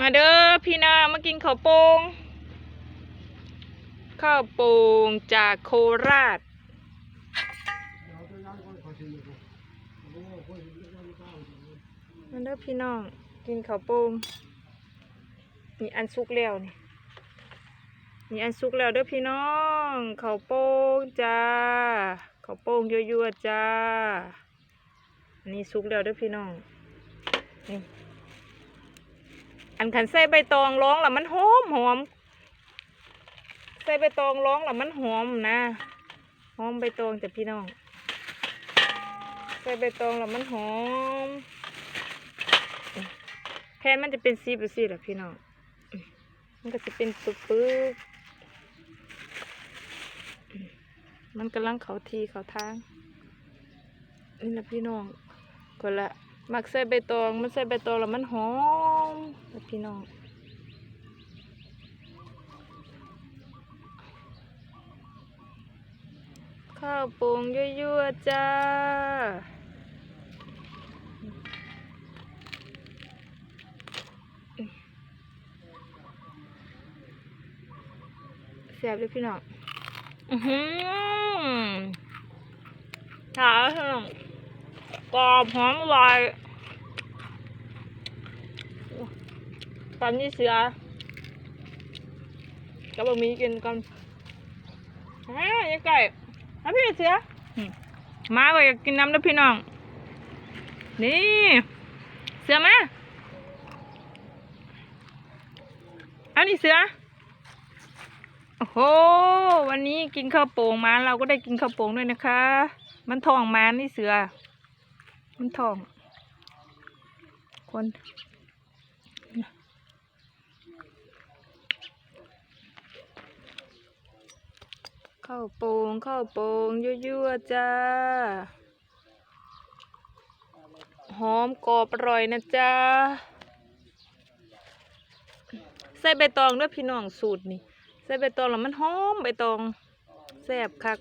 มาเด้อพี่นามากินข้าวโป่งข้าวโป่งจากโคราชมาเด้อพี่น้องกินข้าวโป่งมีอันสุกแล้วนี่มีอันสุกแล้วเด้อพี่น้องข้าวโป่งจ้าข้าวโป่งยั่วๆจ้าอันนี้สุกแล้วเด้อพี่น้องนี่ อันขันใส่ใบตองร้องแล้วมันหอมหอมใส่ใบตองร้องแล้วมันหอมนะหอมใบตองจ้ะพี่น้องใส่ใบตองแล้วมันหอมแผ่นมันจะเป็นสีแบบสีแหละพี่น้องมันก็จะเป็นปึกปึกๆมันกำลังเขาทีเขาทางนี่แหละพี่น้องก็ละมักใส่ใบตองมันใส่ใบตองแล้วมันหอม นะพี่น้องข้าวป่งยั่วๆจ้าแซ่บเลยพี่น้องอือหือถาพี่น้องกรอบหอมอร่อย ตอนนี้เสือกับบะหมี่กินกันเฮ้ยยังไก่อะพี่เสืออืมมาก็อยากกินน้ำนะพี่น้อง นี่ เสือมาอันนี้เสือ โอ้โห วันนี้กินข้าวโป่งมาเราก็ได้กินข้าวโป่งด้วยนะคะ มันทองมานี่เสือ มันทอง คน ข้าวโป่งข้าวโป่งยั่วๆจ้า หอมกรอบอร่อยนะจ้า ใส่ใบตองด้วยพี่น้องสูตรนี่ ใส่ใบตองแล้วมันหอมใบตองแซ่บคัก